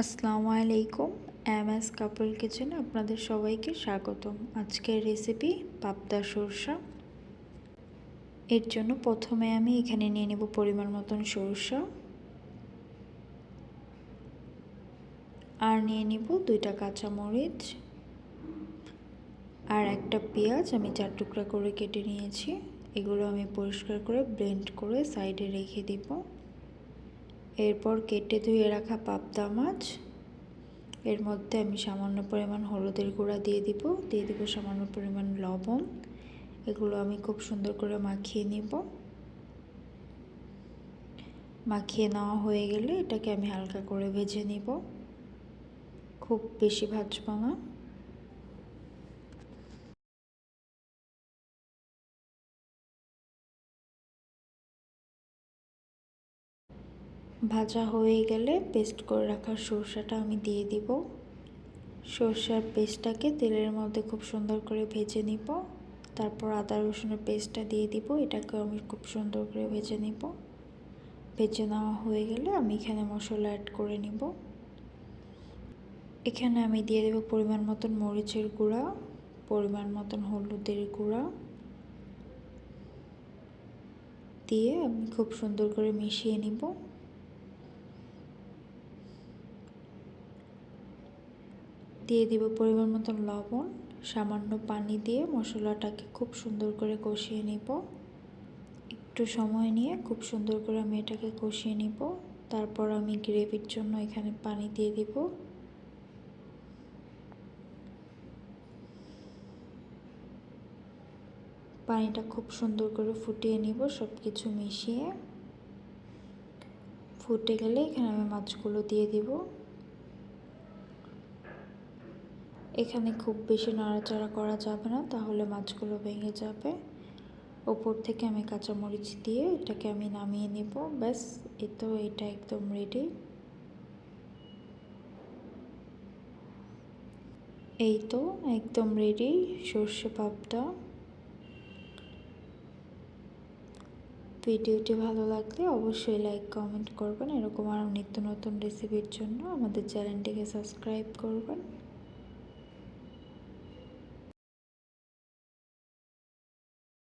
আসসালামু আলাইকুম, M S কাপল কিচেনে আপনাদের সবাইকে স্বাগতম। আজকের রেসিপি পাবদা সরষা। এর জন্য প্রথমে আমি এখানে নিয়ে নেব পরিমাণ মতন সরষা। আর নিয়ে নিব দুইটা কাঁচামরিচ। আর একটা পেঁয়াজ, আমি চার টুকরা করে কেটে নিয়েছি। এগুলো আমি পরিষ্কার করে ব্লেন্ড করে সাইডে রেখে দিব। এরপর কেটে ধুয়ে রাখা পাবদা মাছ। এর মধ্যে আমি সামান্য পরিমাণ হলুদের গুঁড়া দিয়ে দিব। দিয়ে দিব সামান্য পরিমাণ লবণ। এগুলো আমি খুব সুন্দর করে মাখিয়ে নিব। মাখিয়ে নেওয়া হয়ে গেলে এটাকে আমি হালকা করে ভেজে নিব। খুব বেশি ভাজব না। ভাজা হয়ে গেলে পেস্ট করে রাখা সরষাটা আমি দিয়ে দিব। সরষার পেস্টটাকে তেলের মধ্যে খুব সুন্দর করে ভেজে নিব। তারপর আদা রসুনের পেস্টটা দিয়ে দিব এটাকে আমি খুব সুন্দর করে ভেজে নিব। ভেজে নেওয়া হয়ে গেলে আমি এখানে মশলা অ্যাড করে নিব। এখানে আমি দিয়ে দেব পরিমাণ মতন মরিচের গুঁড়া, পরিমাণ মতন হলুদের গুঁড়া। দিয়ে আমি খুব সুন্দর করে মিশিয়ে নিব। দিয়ে দিব পরিমাণ মতো লবণ, সামান্য পানি দিয়ে মশলাটাকে খুব সুন্দর করে কষিয়ে নিব। একটু সময় নিয়ে খুব সুন্দর করে আমি এটাকে কষিয়ে নিব। তারপর আমি গ্রেভির জন্য এখানে পানি দিয়ে দিব। পানিটা খুব সুন্দর করে ফুটিয়ে নিব সব কিছু মিশিয়ে। ফুটে গেলে এখানে আমি মাছগুলো দিয়ে দিব। এখানে খুব বেশি নাড়াচাড়া করা যাবে না, তাহলে মাছগুলো ভেঙে যাবে। ওপর থেকে আমি কাঁচামরিচ দিয়ে এটাকে আমি নামিয়ে নেব। ব্যাস, এ তো এটা একদম রেডি এই তো একদম রেডি সর্ষে পাপটা ভিডিওটি ভালো লাগলে অবশ্যই লাইক কমেন্ট করবেন। এরকম আরও নিত্য নতুন রেসিপির জন্য আমাদের চ্যানেলটিকে সাবস্ক্রাইব করবেন।